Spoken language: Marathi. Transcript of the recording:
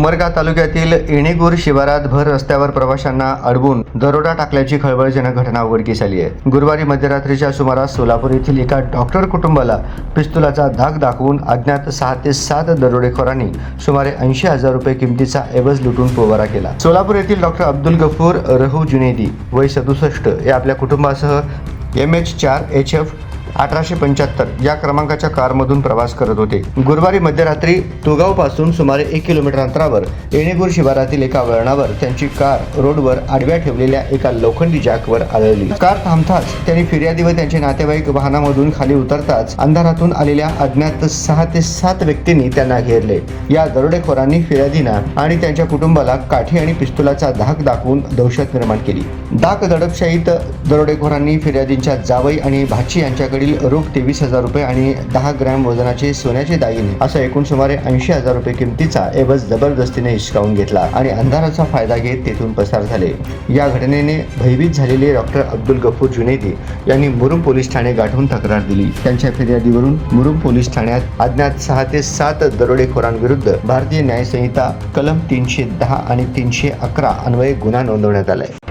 उमरगा तालुक्यातील इणेगूर शिवारात भर रस्त्यावर प्रवाशांना अडवून दरोडा टाकल्याची खळबळजनक घटना उघडकीस आली आहे. गुरुवारी मध्यरात्रीच्या सुमारास सोलापूर येथील एका डॉक्टर कुटुंबाला पिस्तुलाचा धाक दाखवून अज्ञात सहा ते सात दरोडेखोरांनी सुमारे ऐंशी हजार रुपये किमतीचा एवज लुटून पोवारा केला. सोलापूर येथील डॉक्टर अब्दुल गफूर रहू जुनेदी वय सदुसष्ट हे आपल्या कुटुंबासह एम एच चार एच एफ अठराशे पंच्याहत्तर या क्रमांकाच्या कारमधून प्रवास करत होते. गुरुवारी मध्यरात्री तुगावपासून सुमारे एक किलोमीटर अंतरावर येणेगूर शिवारातील एका वळणावर त्यांची कार रोडवर आडव्या ठेवलेल्या एका लोखंडी जॅकवर आढळली कार थांबताच त्यांनी फिर्यादी व त्यांचे नातेवाईक वाहनामधून खाली उतरताच अंधारातून आलेल्या अज्ञात सहा ते सात व्यक्तींनी त्यांना घेरले. या दरोडेखोरांनी फिर्यादींना आणि त्यांच्या कुटुंबाला काठी आणि पिस्तुलाचा धाक दाखवून दहशत निर्माण केली. डाक दडपशाहीत दरोडेखोरांनी फिर्यादींच्या जावई आणि भाची यांच्याकडील रोख तेवीस हजार रुपये आणि दहा ग्रॅम वजनाचे सोन्याचे दागिने. असा एकूण सुमारे ऐंशी हजार रुपये किमतीचा एवज जबरदस्तीने हिसकावून घेतला आणि अंधाराचा फायदा घेत तेथून पसार झाले. या घटनेने भयभीत झालेले डॉक्टर अब्दुल गफूर जुनेदी यांनी मुरुम पोलीस ठाणे गाठून तक्रार दिली. त्यांच्या फिर्यादीवरून मुरुम पोलीस ठाण्यात अज्ञात सहा ते सात दरोडेखोरांविरुद्ध भारतीय न्यायसंहिता कलम तीनशे दहा आणि तीनशे अकरा अन्वये गुन्हा नोंदवण्यात आलाय.